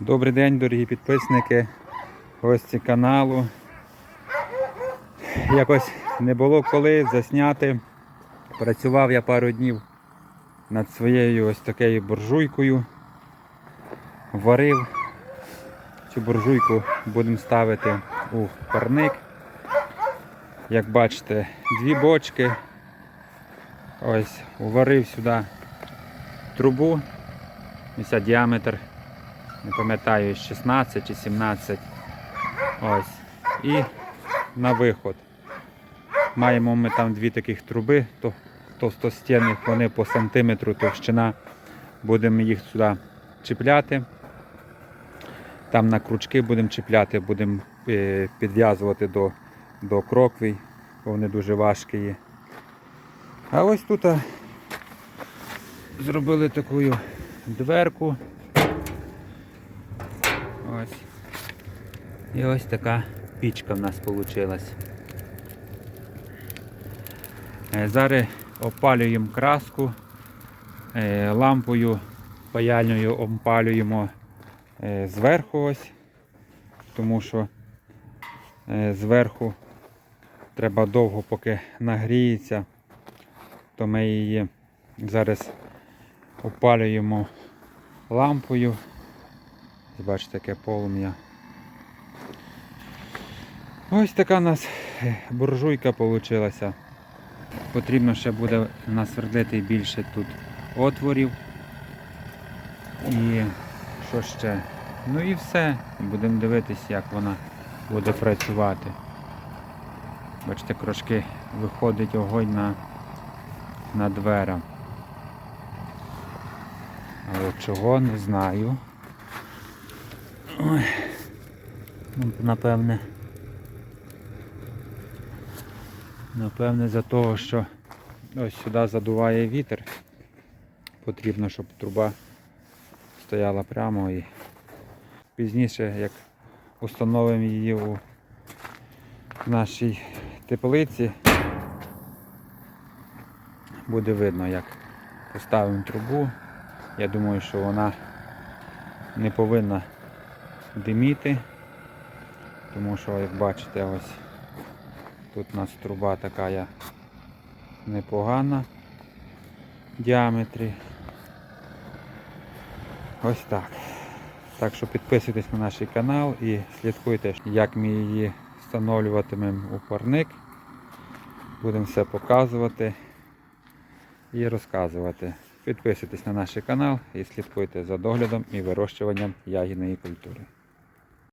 Добрий день, дорогі підписники, гості каналу. Якось не було коли засняти. Працював я пару днів над своєю ось такою буржуйкою. Варив. Цю буржуйку будемо ставити у парник. Як бачите, дві бочки. Ось, уварив сюди трубу. Ось діаметр не пам'ятаю, 16 чи 17. Ось. І на виход. Маємо ми там дві таких труби, то товстостінних, вони по сантиметру товщина. Будемо їх сюди чіпляти. Там на крючки будемо чіпляти, будемо е, підв'язувати до, до кроквій, бо вони дуже важкі є. А ось тут зробили таку дверку. Ось. І ось така пічка в нас вийшла. Зараз опалюємо краску, е, лампою паяльною опалюємо е, зверху ось, тому що е, зверху треба довго, поки нагріється, то ми її зараз опалюємо лампою. Бачите, таке полум'я. Ось така у нас е, буржуйка вийшла. Потрібно ще буде насвердити більше тут отворів. І що ще? Ну і все. Будемо дивитися, як вона буде працювати. Бачите, трошки виходить огонь на, на двера. Але чого не знаю. Ой, ну, напевне. Напевне за того, що ось сюди задуває вітер. Потрібно, щоб труба стояла прямо і пізніше, як установимо її у нашій теплиці, буде видно, як поставимо трубу. Я думаю, що вона не повинна диміти, тому що, як бачите, ось тут у нас труба така непогана в діаметрі. Ось так. Так що підписуйтесь на наш канал і слідкуйте, як ми її встановлюватимемо у парник. Будемо все показувати і розказувати. Підписуйтесь на наш канал і слідкуйте за доглядом і вирощуванням ягідної культури.